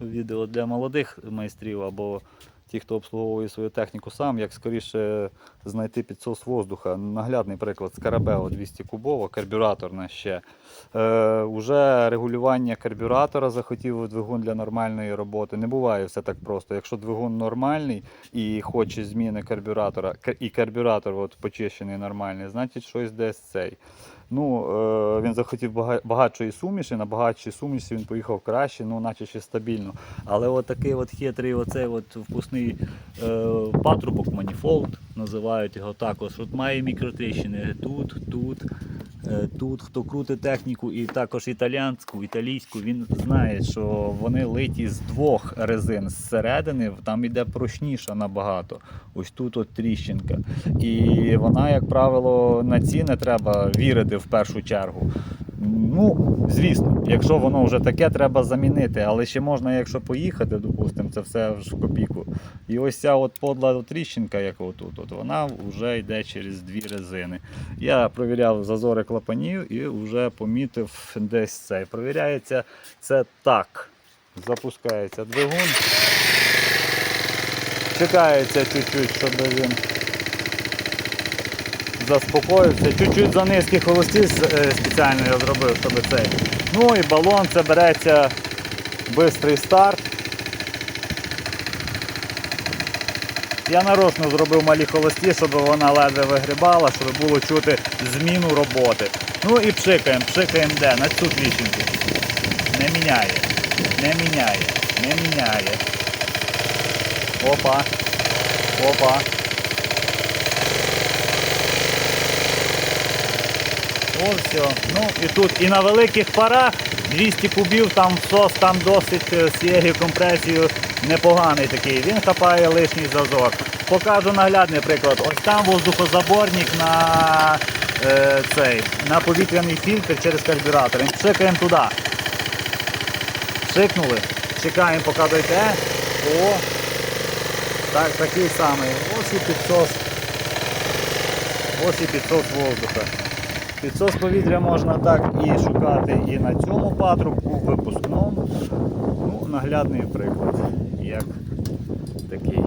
відео для молодих майстрів або ті, хто обслуговує свою техніку сам, як скоріше знайти підсос воздуха. Наглядний приклад з Скарабео 200 кубово, карбюраторна ще. Е, уже регулювання карбюратора захотів двигун для нормальної роботи. Не буває все так просто. Якщо двигун нормальний і хоче зміни карбюратора, і карбюратор от, почищений нормальний, значить щось десь цей. Ну, е, він захотів бага- багатшої суміші, на багатшій суміші він поїхав краще, ну, наче ще стабільно. Але от такий от хитрий оцей от вкусний е, патрубок, маніфолд, називають його також. От має мікротріщини тут, тут, тут. Хто крутить техніку і також італіянську, італійську, він знає, що вони литі з двох резин зсередини, там іде прочніша набагато. Ось тут от тріщинка. І вона, як правило, на ці не треба вірити в першу чергу. Ну, звісно, якщо воно вже таке, треба замінити. Але ще можна, якщо поїхати, допустимо, це все в копійку. І ось ця от подла тріщинка, як отут, от, вона вже йде через дві резини. Я провіряв зазори клапанів і вже помітив десь цей. Провіряється це так. Запускається двигун. Чекається чуть-чуть, щоб він заспокоївся. Чуть-чуть за низькі холості е, спеціально я зробив, щоб цей. Ну і балон це береться бистрий старт. Я нарочно зробив малі холості, щоб вона ледве вигрібала, щоб було чути зміну роботи. Ну і пшикаємо, пшикаємо де? На цю тріщинку. Не міняє, не міняє, не міняє. Опа. Опа. Все. Ну і тут і на великих парах 200 кубів, там сос там досить е, з цією компресією непоганий такий. Він хапає лишній зазор. Покажу наглядний приклад. Ось там воздухозаборник на е, цей, на повітряний фільтр через карбюратор. І Пшикаємо туди. Пшикнули. Чекаємо, поки дойде. О, так, такий самий. Ось і підсос. Ось і підсос воздуха. Підсос повітря можна так і шукати і на цьому патрубку, випускному. Ну, наглядний приклад, як такий.